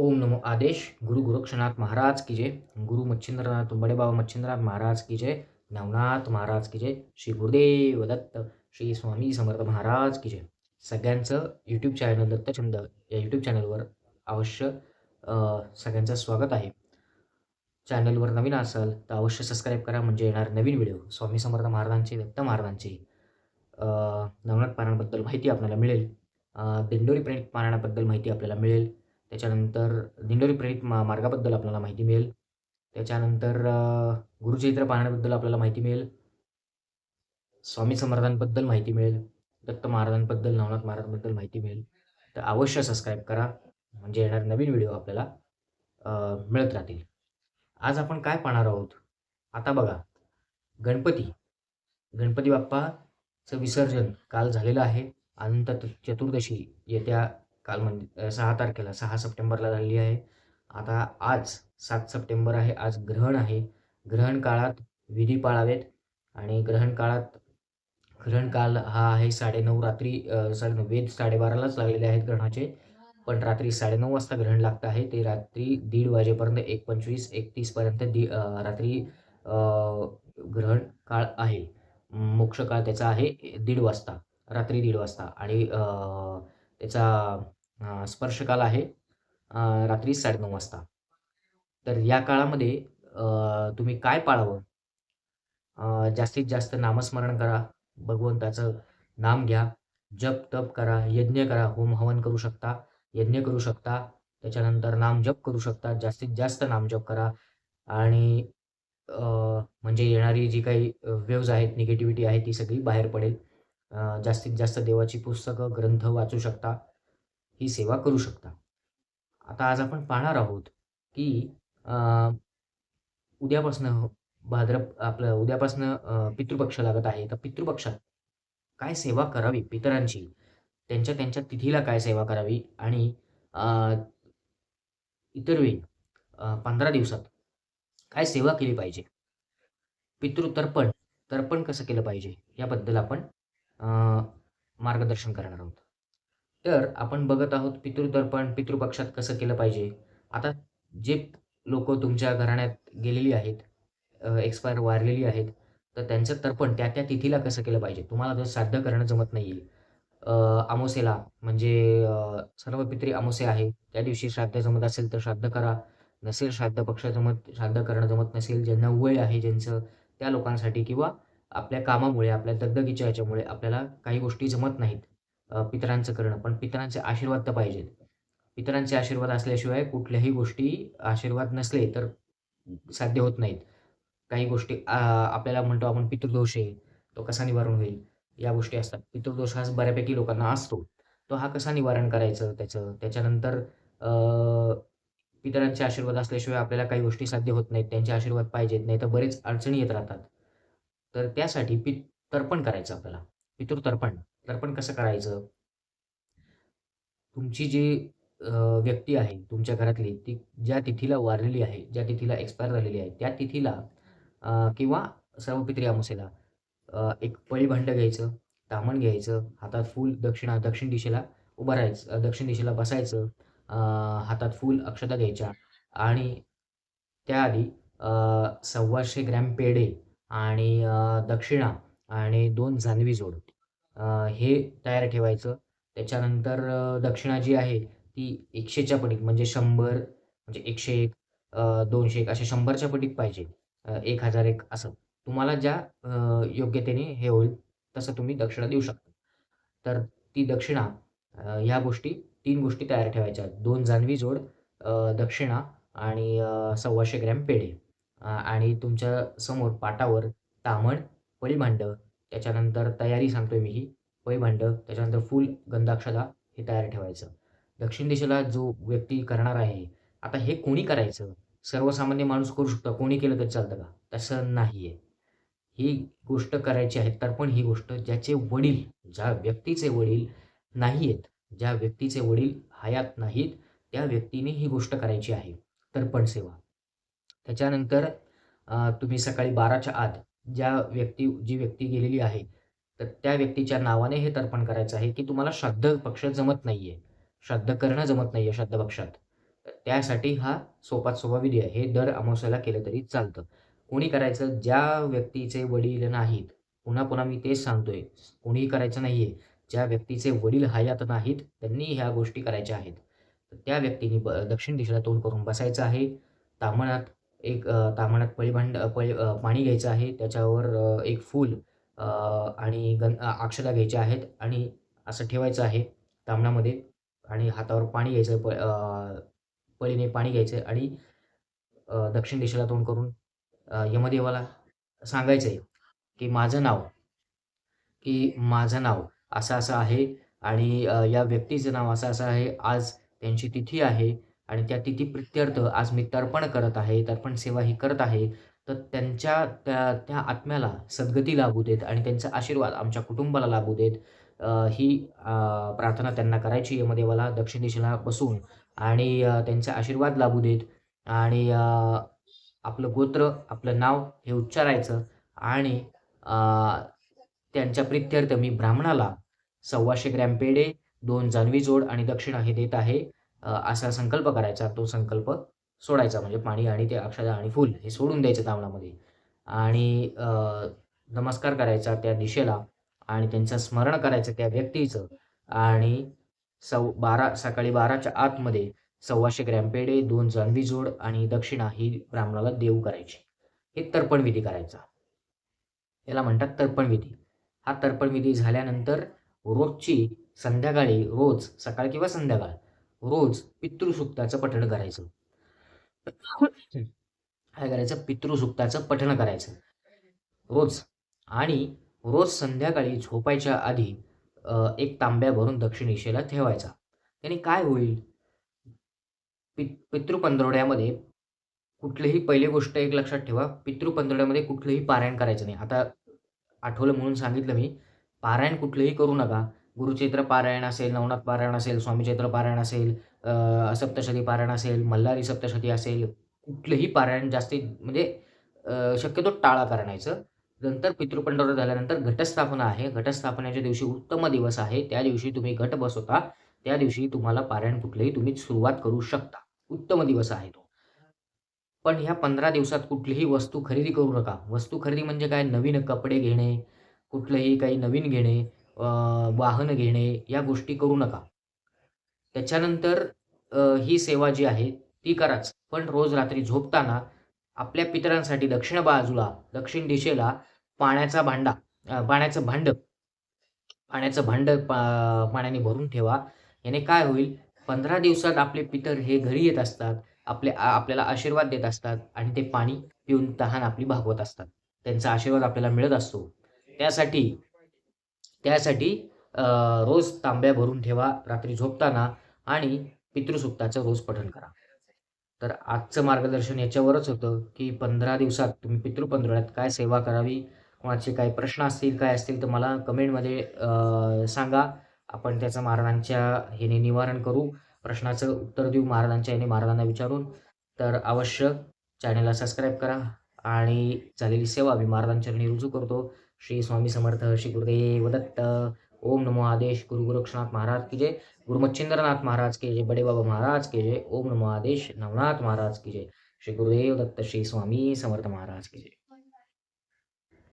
ओम नमो आदेश। गुरु गोरक्षनाथ महाराज की जय। गुरु मच्छिंद्रनाथ बडे बाबा मच्छिंद्रनाथ महाराज की जय। नवनाथ महाराज की जय। श्री गुरुदेव दत्त श्री स्वामी समर्थ महाराज की जय। सगळ्यांचं यूट्यूब चॅनल दत्तछंद या यूट्यूब चॅनलवर अवश्य सगळ्यांचं स्वागत आहे. चॅनलवर नवीन असाल तर अवश्य सबस्क्राईब करा. म्हणजे येणार नवीन व्हिडिओ स्वामी समर्थ महाराजांचे दत्त महाराजांचे. नवनाथ पारायणाबद्दल माहिती आपल्याला मिळेल. दिंडोरी प्रणित पारायणाबद्दल माहिती आपल्याला मिळेल. त्याच्यानंतर दिंडोरी प्रेरित मा मार्गाबद्दल आपल्याला माहिती मिळेल. त्याच्यानंतर गुरुचरित्र पाहण्याबद्दल आपल्याला माहिती मिळेल. स्वामी समर्थांबद्दल माहिती मिळेल. दत्त महाराजांबद्दल नवनाथ महाराजांबद्दल माहिती मिळेल. तर अवश्य सबस्क्राईब करा. म्हणजे येणार नवीन व्हिडिओ आपल्याला मिळत राहतील. आज आपण काय पाहणार आहोत? आता बघा. गणपती. गणपती बाप्पाचं विसर्जन काल झालेलं आहे. अनंत चतुर्दशी येत्या काल म्हणजे सहा तारखेला सहा सप्टेंबरला झालेली आहे. आता आज सात सप्टेंबर आहे आज ग्रहण आहे. ग्रहण काळात विधी पाळावेत आणि ग्रहण काळात ग्रहण काल हा आहे साडेनऊ रात्री साडेनऊ वेद साडेबारालाच लागलेले आहेत ग्रहणाचे. पण रात्री साडेनऊ वाजता ग्रहण लागतं आहे. ते रात्री दीड वाजेपर्यंत एक पंचवीस एकतीसपर्यंत दी रात्री ग्रहण काळ आहे. मोक्ष काळ त्याचा आहे दीड वाजता रात्री दीड वाजता. आणि त्याचा स्पर्शकाल आहे रात्री साडेनऊ वाजता. तर या काळामध्ये तुम्ही काय पाळावं? जास्तीत जास्त नामस्मरण करा भगवंताचं नाम घ्या जप तप करा यज्ञ करा होम हवन करू शकता यज्ञ करू शकता त्याच्यानंतर नाम जप करू शकता जास्तीत जास्त नाम जप करा आणि म्हणजे येणारी जी काही वेव्ज आहेत निगेटिव्हिटी आहे ती सगळी बाहेर पडेल. जास्तीत जास्त देवाची पुस्तकं ग्रंथ वाचू शकता ही सेवा करू शकता. आता आज आपण पाहणार आहोत की उद्यापासनं हो, भाद्रप आपलं उद्यापासनं पितृपक्ष लागत आहे. तर पितृपक्षात काय सेवा करावी? पितरांची त्यांच्या त्यांच्या तिथीला काय सेवा करावी? आणि इतर वेळी पंधरा दिवसात काय सेवा केली पाहिजे? पितृतर्पण तर्पण कसं केलं पाहिजे? याबद्दल आपण मार्गदर्शन करणार आहोत. तर आपण बघत आहोत पितृतर्पण पितृपक्षात कसं केलं पाहिजे. आता जे लोक तुमच्या घराण्यात गेलेली आहेत एक्सपायर वारलेली आहेत तर त्यांचं तर्पण त्या त्या तिथीला कसं केलं पाहिजे? तुम्हाला जर श्राद्ध करणं जमत नाही अमावस्येला म्हणजे सर्व पित्री अमोसे आहे. त्या दिवशी श्राद्ध जमत असेल तर श्राद्ध करा. नसेल श्राद्ध पक्ष जमत श्राद्ध करणं जमत नसेल ज्यांना वय आहे ज्यांचं त्या लोकांसाठी किंवा आपल्या कामामुळे आपल्या दगदगीच्या ह्याच्यामुळे आपल्याला काही गोष्टी जमत नाहीत पितरांचं करणं. पण पितरांचे आशीर्वाद तर पाहिजेत. पितरांचे आशीर्वाद असल्याशिवाय कुठल्याही गोष्टी आशीर्वाद नसले तर साध्य होत नाहीत. काही गोष्टी आपल्याला म्हणतो आपण पितृदोष आहे तो कसा निवारण होईल? या गोष्टी असतात. पितृदोष हा बऱ्यापैकी लोकांना असतो. तो हा कसा निवारण करायचं त्याचं? त्याच्यानंतर पितरांचे आशीर्वाद असल्याशिवाय आपल्याला काही गोष्टी साध्य होत नाहीत त्यांचे आशीर्वाद पाहिजेत नाही तर बरेच अडचणी येत राहतात. तर त्यासाठी पित तर्पण करायचं आपल्याला. पितृतर्पण तर्पण. कसं करायचं? तुमची जी व्यक्ती आहे तुमच्या घरातली ती ज्या तिथीला वारलेली आहे ज्या तिथीला एक्सपायर झालेली आहे त्या तिथीला किंवा सर्व पित्री अमावस्येला अ, एक पळीभांडं घ्यायचं तामण घ्यायचं हातात फूल दक्षिणा दक्षिण दिशेला उभं राहायचं दक्षिण दिशेला बसायचं हातात फूल अक्षता घ्यायच्या आणि त्याआधी सव्वाशे ग्रॅम पेढे आणि दक्षिणा आणि दोन जानवी जोड. हे तयार ठेवायचं. त्याच्यानंतर दक्षिणा जी आहे ती एकशेच्या पटीत म्हणजे शंभर म्हणजे एकशे एक दोनशे एक असे शंभरच्या पटीत पाहिजे. एक हजार एक असं. तुम्हाला ज्या योग्यतेने हे होईल तसं तुम्ही दक्षिणा देऊ शकता. तर ती दक्षिणा ह्या गोष्टी तीन गोष्टी तयार ठेवायच्या. दोन जानवी जोड दक्षिणा आणि सव्वाशे ग्रॅम पेढे. आणि तुमच्यासमोर पाटावर तामण पळीभांडं त्याच्यानंतर तयारी सांगतोय मी ही पळीभांडं त्याच्यानंतर फूल गंधाक्षदा हे तयार ठेवायचं. दक्षिण दिशेला जो व्यक्ती करणार आहे आता हे कोणी करायचं? सर्वसामान्य माणूस करू शकतो. कोणी केलं तर चालतं का? तसं नाही आहे ही गोष्ट करायची आहे तर्पण ही गोष्ट ज्याचे वडील ज्या व्यक्तीचे वडील नाही आहेत ज्या व्यक्तीचे वडील हयात नाहीत त्या व्यक्तीने ही गोष्ट करायची आहे. तर्पण सेवा. त्याच्यानंतर तुम्ही सकाळी बाराच्या आत ज्या व्यक्ती जी व्यक्ती गेलेली आहे तर त्या व्यक्तीच्या नावाने हे तर्पण करायचं आहे की तुम्हाला श्राद्ध पक्ष जमत नाही आहे श्राद्ध करणं जमत नाही आहे श्राद्ध पक्षात. तर त्यासाठी हा सोपात सोपा विधी आहे. हे दर अमावस्याला केलं तरी चालतं. कोणी करायचं? ज्या व्यक्तीचे वडील नाहीत पुन्हा पुन्हा मी तेच सांगतोय कोणीही करायचं नाही आहे ज्या व्यक्तीचे वडील हयात नाहीत त्यांनी ह्या गोष्टी करायच्या आहेत. तर त्या व्यक्तीने ब दक्षिण दिशेला तोंड करून बसायचं आहे. तामणात एक तामणात पळीभांड पळी पाणी घ्यायचं आहे. त्याच्यावर एक फूल आणि गण अक्षता घ्यायच्या आहेत आणि असं ठेवायचं आहे तामणामध्ये आणि हातावर पाणी घ्यायचं प पळीने पाणी घ्यायचं आणि दक्षिण दिशेला तोंड करून यमदेवाला सांगायचं आहे की माझं नाव की माझं नाव असं असं आहे आणि या व्यक्तीचं नाव असं असं आहे. आज त्यांची तिथी आहे. आणि त्या तिथी प्रित्यर्थ आज मी तर्पण करत आहे तर्पण सेवा ही करत आहे तर त्यांच्या त्या त्या आत्म्याला सद्गती लाभू देत आणि त्यांचा आशीर्वाद आमच्या कुटुंबाला लाभू देत. ही प्रार्थना त्यांना करायची यमदेवाला दक्षिण दिशेला बसून आणि त्यांचा आशीर्वाद लाभू देत आणि आपलं गोत्र आपलं नाव हे उच्चारायचं आणि त्यांच्या प्रित्यर्थ मी ब्राह्मणाला सव्वाशे ग्रॅम पेढे दोन जानवी जोड आणि दक्षिणा हे देत आहे. असा संकल्प करायचा तो संकल्प सोडायचा म्हणजे पाणी आणि ते अक्षदा आणि फूल हे सोडून द्यायचं तांबडामध्ये. आणि नमस्कार करायचा त्या दिशेला आणि त्यांचं स्मरण करायचं त्या व्यक्तीचं. आणि सव बारा सकाळी बाराच्या आतमध्ये सव्वाशे ग्रॅम पेढे दोन जानवी जोड आणि दक्षिणा ही ब्राह्मणाला देऊ करायची. हे तर्पण विधी करायचा. याला म्हणतात तर्पण विधी. हा तर्पण विधी झाल्यानंतर रोजची संध्याकाळी रोज सकाळ किंवा संध्याकाळ रोज पितृसुक्ताचं पठण करायचं. काय करायचं? पितृसुक्ताचं पठण करायचं. रोज. आणि रोज संध्याकाळी झोपायच्या आधी एक तांब्या भरून दक्षिण दिशेला ठेवायचा. त्याने काय होईल? पि पितृपंधरवड्यामध्ये कुठलीही पहिली गोष्ट एक लक्षात ठेवा पितृपंधरवड्यामध्ये कुठलंही पारायण करायचं नाही. आता आठवलं म्हणून सांगितलं मी पारायण कुठलंही करू नका. गुरुचित्र पारायण असेल नवनाथ पारायण असेल स्वामीचैत्र पारायण असेल सप्तशती पारायण असेल मल्हारी सप्तशती असेल कुठलंही पारायण जास्तीत म्हणजे शक्यतो टाळा करण्याचं. नंतर पितृपंडवर झाल्यानंतर घटस्थापना आहे. घटस्थापनेच्या दिवशी उत्तम दिवस आहे. त्या दिवशी तुम्ही घट बसवता. त्या दिवशी तुम्हाला पारायण कुठलंही तुम्ही सुरुवात करू शकता. उत्तम दिवस आहे तो. पण ह्या पंधरा दिवसात कुठलीही वस्तू खरेदी करू नका. वस्तू खरेदी म्हणजे काय? नवीन कपडे घेणे कुठलंही काही नवीन घेणे. वाहन घेणे या गोष्टी करू नका. त्याच्यानंतर ही सेवा जी आहे ती कराच. पण रोज रात्री झोपताना आपल्या पितरांसाठी दक्षिण बाजूला दक्षिण दिशेला पाण्याचा भांडा पाण्याचं भांड पाण्याचं भांड पा पाण्याने भरून ठेवा. याने काय होईल? पंधरा दिवसात आपले पितर हे घरी येत असतात आपले आपल्याला आशीर्वाद देत असतात आणि ते पाणी पिऊन तहान आपली भागवत असतात. त्यांचा आशीर्वाद आपल्याला मिळत असतो. त्यासाठी त्यासाठी रोज तांब्या भरून ठेवा रात्री झोपताना आणि पितृसुक्ताचं रोज पठण करा. तर आजचं मार्गदर्शन याच्यावरच होतं की पंधरा दिवसात तुम्ही पितृपंधरवड्यात काय सेवा करावी कोणाचे काही प्रश्न असतील काय असतील तर मला कमेंटमध्ये सांगा. आपण त्याचं महाराजांच्या ह्याने निवारण करू. प्रश्नाचं उत्तर देऊ महाराजांच्या याने महाराजांना विचारून. तर अवश्य चॅनलला सबस्क्राईब करा. आणि झालेली सेवा मी महाराजांच्या रुजू करतो. श्री स्वामी समर्थ श्री गुरुदेव दत्त ओम नमो आदेश गुरु गोरक्षनाथ महाराज की जय गुरु मच्छिंद्रनाथ महाराज के जय बड़े बाबा महाराज के जय ओम नमो आदेश नवनाथ महाराज की जय श्री गुरुदेव दत्त श्री स्वामी समर्थ महाराज की जय.